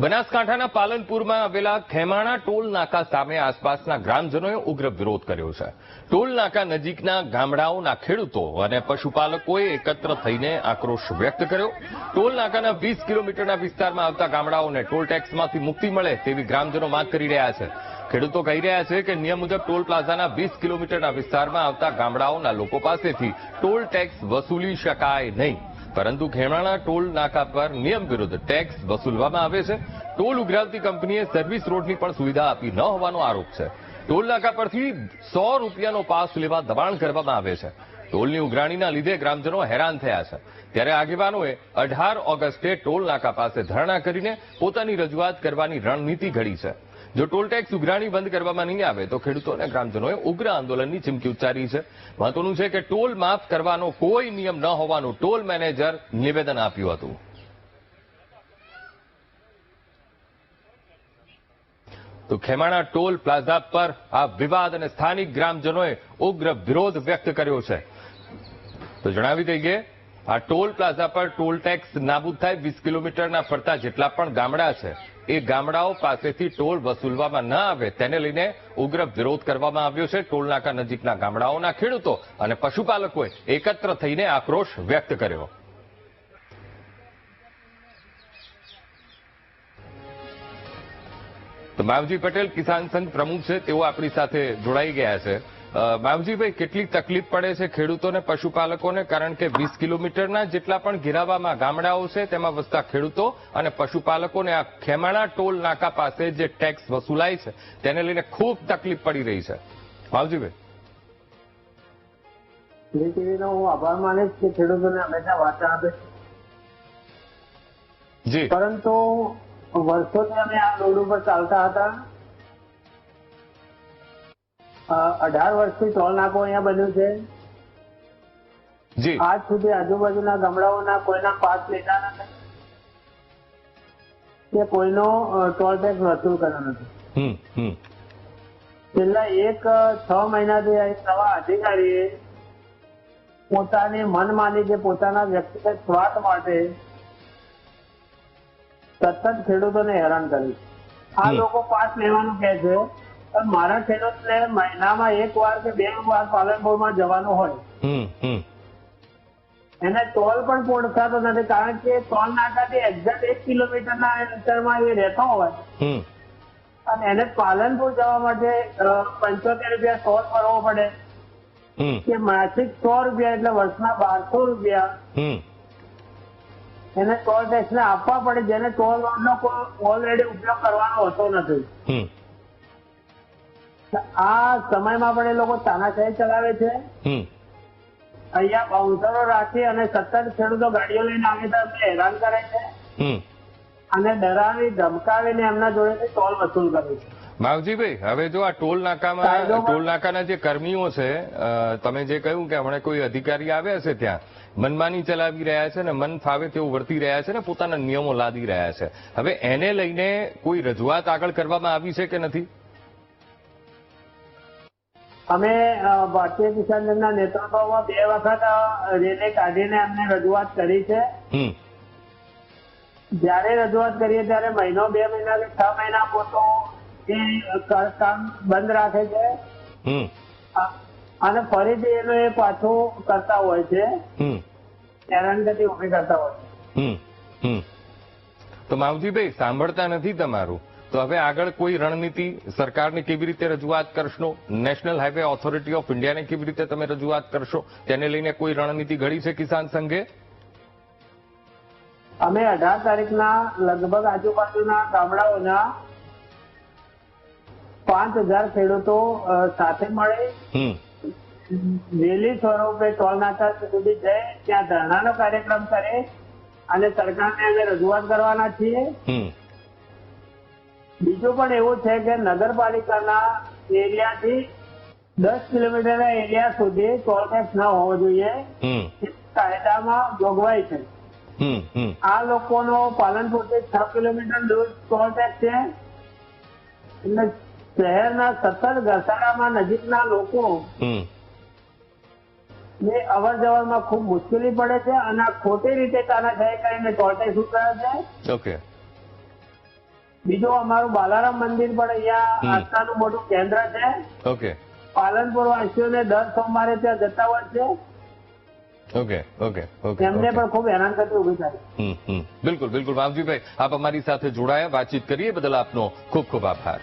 બનાસકાંઠાના પાલનપુરમાં આવેલા ખેમાણા ટોલ નાકા સામે આસપાસના ગ્રામજનોએ ઉગ્ર વિરોધ કર્યો છે. ટોલ નાકા નજીકના ગામડાઓના ખેડૂતો અને પશુપાલકોએ એકત્ર થઈને આક્રોશ વ્યક્ત કર્યો. ટોલ નાકાના વીસ કિલોમીટરના વિસ્તારમાં આવતા ગામડાઓને ટોલ ટેક્સમાંથી મુક્તિ મળે તેવી ગ્રામજનો માંગ કરી રહ્યા છે. ખેડૂતો કહી રહ્યા છે કે નિયમ મુજબ ટોલ પ્લાઝાના વીસ કિલોમીટરના વિસ્તારમાં આવતા ગામડાઓના લોકો પાસેથી ટોલ ટેક્સ વસૂલી શકાય નહીં. પરંતુ ખેમાણા ટોલ નાકા પર નિયમ વિરુદ્ધ ટેક્સ વસૂલવામાં આવે છે. ટોલ ઉઘરાવતી કંપનીએ સર્વિસ રોડની પણ સુવિધા આપી ન હોવાનો આરોપ છે. ટોલ નાકા પરથી સો રૂપિયાનો પાસ લેવા દબાણ કરવામાં આવે છે. ટોલની ઉઘરાણીના લીધે ગ્રામજનો હેરાન થયા છે. ત્યારે આગેવાનોએ અઢાર ઓગસ્ટે ટોલ નાકા પાસે ધરણા કરીને પોતાની રજૂઆત કરવાની રણનીતિ ઘડી છે. જો ટોલ ઉઘરાણી બંધ કરવામાં નહીં આવે, તો ખેડૂતો અને ગ્રામજનોએ ઉગ્ર આંદોલનની ચીમકી ઉચ્ચારી છે. મહત્વનું છે કે ટોલ માફ કરવાનો કોઈ નિયમ ન હોવાનું ટોલ મેનેજર નિવેદન આપ્યું હતું. તો ખેમાણા ટોલ પ્લાઝા પર આ વિવાદ અને સ્થાનિક ગ્રામજનોએ ઉગ્ર વિરોધ વ્યક્ત કર્યો છે. તો જણાવી દઈએ, આ ટોલ પ્લાઝા પર ટોલ ટેક્સ નાબૂદ થાય વીસ કિલોમીટરના ફરતા જેટલા પણ ગામડા છે. એ ગામડાઓ પાસેથી ટોલ વસૂલવામાં ન આવે તેને લઈને ઉગ્ર વિરોધ કરવામાં આવ્યો છે. ટોલનાકા નજીકના ગામડાઓના ખેડૂતો અને પશુપાલકોએ એકત્ર થઈને આક્રોશ વ્યક્ત કર્યો. તો માવજી પટેલ, કિસાન સંઘ પ્રમુખ છે, તેઓ આપણી સાથે જોડાઈ ગયા છે. માવજીભાઈ કેટલી તકલીફ પડે છે ખેડૂતોને પશુપાલકોને? કારણ કે વીસ કિલોમીટરના જેટલા પણ ઘેરાવામાં ગામડાઓ છે તેમાં વસતા ખેડૂતો અને પશુપાલકોને આ ખેમાણા ટોલ નાકા પાસે જે ટેક્સ વસૂલાય છે તેને લઈને ખૂબ તકલીફ પડી રહી છે. માવજીભાઈ. હું આભાર માનીશ કે ખેડૂતોને હંમેશા વાર્તા આપે જી. પરંતુ વર્ષોથી અમે આ રોડ ઉપર ચાલતા હતા. અઢાર વર્ષથી ટોલ નાકો અહીંયા બન્યું છે. જી. આજ સુધી આજુબાજુના ગામડાઓના કોઈના પાસ લેતા નથી. કે કોઈનો ટોલ ટેક્સ વસૂલ કર્યો નથી. છેલ્લા એક છ મહિનાથી નવા અધિકારીએ પોતાની મનમાની કે પોતાના વ્યક્તિગત સ્વાર્થ માટે સતત ખેડૂતોને હેરાન કર્યું આ લોકો પાસ લેવાનું કહે છે. પણ મારા ખેડૂતને મહિનામાં એક વાર કે બે વાર પાલનપુરમાં જવાનું હોય. એને ટોલ પણ પોસાતો નથી કારણ કે ટોલ નાકાથી એક્ઝેક્ટ એક કિલોમીટરના અંતરમાં એ રહેતો હોય. અને એને પાલનપુર જવા માટે પંચોતેર રૂપિયા ટોલ ભરવો પડે. કે માસિક સો રૂપિયા એટલે વર્ષના બારસો રૂપિયા. હમ. એને ટોલ ટેક્સ ને આપવા પડે જેને ટોલ રોડ નો ઓલરેડી ઉપયોગ કરવાનો હોતો નથી. આ સમયમાં પણ એ લોકો તાનાશાહી ચલાવે છે. અહીંયા બાઉન્સરો રાખી અને સતત ખેડૂતો ગાડીઓ લઈને આવે તો એમને હેરાન કરે છે. અને ડરાવી ધમકાવીને એમના જોડેથી ટોલ વસૂલ કરે છે. માવજીભાઈ હવે જો આ ટોલ નાકામાં ટોલ નાકાના જે કર્મીઓ છે તમે જે કહ્યું કે હમણાં કોઈ અધિકારી આવ્યા છે ત્યાં મનમાની ચલાવી રહ્યા છે ને મન ફાવે તેવું વર્તી રહ્યા છે ને પોતાના નિયમો લાદી રહ્યા છે. હવે એને લઈને કોઈ રજૂઆત આગળ કરવામાં આવી છે કે નથી? અમે ભારતીય કિસાન દળના નેતૃત્વમાં બે વખત રેલી કાઢીને અમને રજૂઆત કરી છે. જયારે રજૂઆત કરીએ ત્યારે મહિનો બે મહિના કે છ મહિના પોતો એ કામ બંધ રાખે છે. અને ફરીથી એનું એ પાછું કરતા હોય છે. હેરાનગતિ ઊભી કરતા હોય છે. તો માવજીભાઈ સાંભળતા નથી તમારું? તો હવે આગળ કોઈ રણનીતિ સરકારને કેવી રીતે રજૂઆત કરશો? નેશનલ હાઈવે ઓથોરિટી ઓફ ઇન્ડિયાને કેવી રીતે તમે રજૂઆત કરશો? તેને લઈને કોઈ રણનીતિ ઘડી છે કિસાન સંઘે? અમે અઢાર તારીખના લગભગ આજુબાજુના ગામડાઓના પાંચ હજાર ખેડૂતો સાથે મળે હમ. રેલી સ્વરૂપે ટોલ નાકા સુધી જાય ત્યાં ધરણાનો કાર્યક્રમ કરે અને સરકારને અમે રજૂઆત કરવાના છીએ. બીજું પણ એવું છે કે નગરપાલિકાના એરિયાથી દસ કિલોમીટરના એરિયા સુધી ટોલટેક્સ ન હોવો જોઈએ. કાયદામાં જોગવાઈ છે. આ લોકોનો પાલનપુરથી છ કિલોમીટર દૂર ટોલટેક્સ છે. એટલે શહેરના સતત ઘસારામાં નજીકના લોકો ને અવર જવરમાં ખૂબ મુશ્કેલી પડે છે અને ખોટી રીતે તાનાશાહી કરીને ટોલટેક્સ ટેક્સ ઉતરાવે છે. ઓકે. બીજું અમારું બાલારામ મંદિર પણ અહીંયા આસ્થાનું મોટું કેન્દ્ર છે. ઓકે. પાલનપુર વાસીઓને દર સોમવારે ત્યાં જતા હોય છે. ઓકે ઓકે ઓકે એમને પણ ખૂબ હેરાનગતિ ઊભી થાય. બિલકુલ બિલકુલ. વામજીભાઈ આપ અમારી સાથે જોડાયા. વાતચીત કરીએ. બદલ આપનો ખૂબ ખૂબ આભાર.